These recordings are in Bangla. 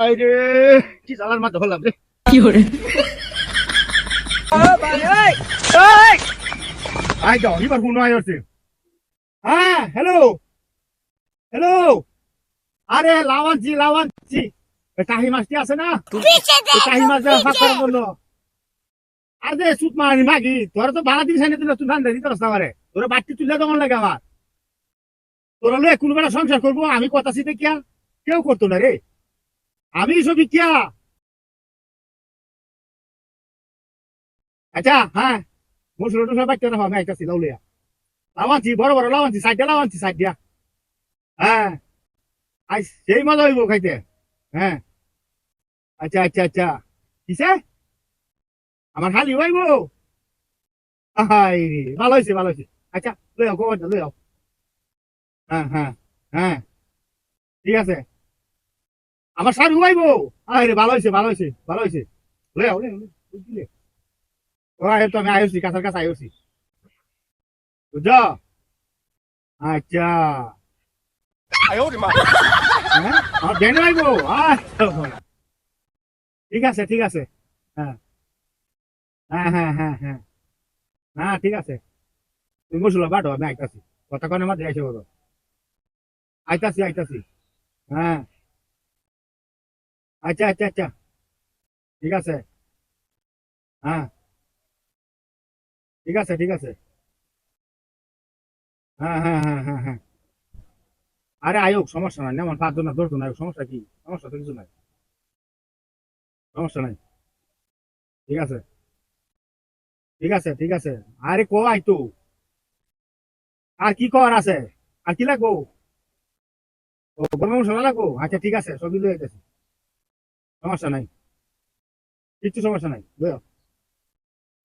আরে কি জ্বালার মাথা হলাম রে। আই যাও এবার ফোন আই হচ্ছে। হ্যাঁ হ্যালো হ্যালো আরে লাওয়ানজি লাওয়ানজি। টাহি মাছটি আছে না? টাহি মাছ ফাঁকার জন্য। আরে সুত মারানি মাগি তোরা তো ভাড়া দিবি না তুই ধান দিতে রাস্তা পারে তোরা বাড়তি তুলে দেওয়ার লাগে আমার তোরা কোনো বেলা সংসার করব আমি কথা শিখে কিয়া কেউ করতো না রে। আমি সবই কিয়া? আচ্ছা হ্যাঁ। মসুর টসুর না আমি আইতাছি লাউলিয়া লাওয়ানছি বড় বড় লাওয়ানছি দিয়া লাওয়ানছি সাইড দিয়া। হ্যাঁ। আই, সেই মজা হইব খাইতে। হ্যাঁ। আচ্ছা আচ্ছা আচ্ছা। কিসে আমার খালি হইব। হাই ভালো হয়েছে ভালো হয়েছে আচ্ছা লই আও গোবরটা লই আও হ্যাঁ হ্যাঁ হ্যাঁ। ঠিক আছে। আমার শাড়ি হইব হাই রে ভালো হয়েছে ভালো হয়েছে ভালো হয়েছে লই আও লই আও, লই আও, বুঝলি? ও আয় তো আমি আইছি কাছার কাছে আইছি বুঝছ? আচ্ছা। হ্যাঁ? আচ্ছা ঠিক আছে ঠিক আছে। হ্যাঁ। হ্যাঁ হ্যাঁ হ্যাঁ হ্যাঁ। হ্যাঁ ঠিক আছে। তুমি মসুলা বাটো আমি আইতাছি। কথা কনে মাঝে এসে বলো। আইতাছি আইতাছি। হ্যাঁ। আচ্ছা আচ্ছা আচ্ছা। ঠিক আছে। হ্যাঁ। ঠিক আছে ঠিক আছে। হ্যাঁ হ্যাঁ হ্যাঁ হ্যাঁ হ্যাঁ। আরে আয়োগ সমস্যা নাই। আমার পাঁচজন না দশজন সমস্যা কি? সমস্যা তো কিছু নাই। সমস্যা নাই। ঠিক আছে। ঠিক আছে ঠিক আছে। আরে কো আইতো আর কি কর আছে? আর কি লাগবো? গরম মশলা লাগবো? আচ্ছা ঠিক আছে, সবই লয়ে গেছে। সমস্যা নাই। কিচ্ছু সমস্যা নাই বুঝো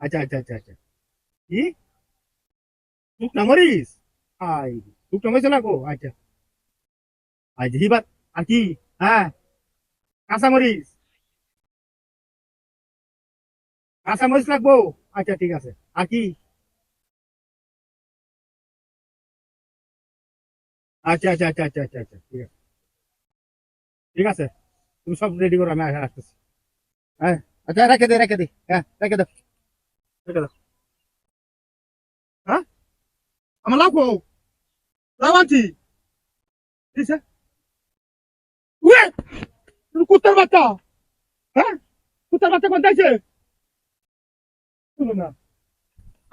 আচ্ছা আচ্ছা আচ্ছা আচ্ছা। কি? শুকনা মরিস? আই শুকনা মরিচ লাগবো আচ্ছা। আচ্ছা হিবাত আর কি? হ্যাঁ? কাঁচা মরিচ। কাঁচা মরিচ লাগবো? আচ্ছা ঠিক আছে। আর কি? আচ্ছা আচ্ছা আচ্ছা আচ্ছা আচ্ছা আচ্ছা ঠিক আছে। ঠিক আছে? তুমি সব রেডি করো, আমি আসা আসতেছি। হ্যাঁ আচ্ছা রেখে দে রেখে দে হ্যাঁ রেখে দাও রেখে দাও হ্যাঁ? আমার লাভ লাভ আনছি ঠিক আছে? তুমি কুত্তার বাচ্চা! হ্যাঁ? কুত্তার বাচ্চা কোন যাইছে শুনো না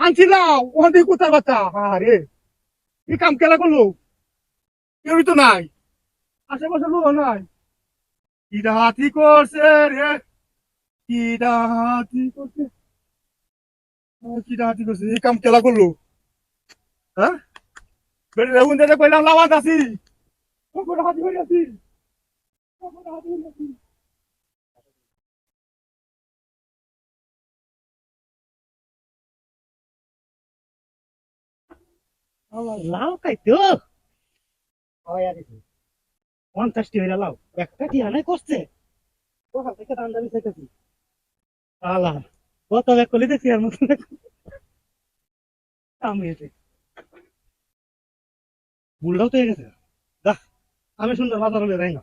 আনছিলাম ওখান থেকে কুত্তার বাচ্চা। আরে কি কাম কেলা করল? কেউই তো নাই। আশেপাশে লোক নাই। কি ডাহাতি করছে রে কি ডাহাতি করছে কি ডাহাতি করছে এই কাম কেলা করল হ্যাঁ বেড়ে রেগুন দিতে কইলাম লাভাত আছি কখন হাতি হয়ে আছি কখন হাতি হয়ে আছি খাইতো পঞ্চাশটি হইরা লাও। একটা কি আনাই করছে? ওখান থেকে দান দাবি চাইতেছি। আল্লাহ, কত ব্যাগ করলে দেখছি আর মতন আমি এসে বুলটাও তো গেছে। দেখ আমি সুন্দর বাজার হলে যাই না।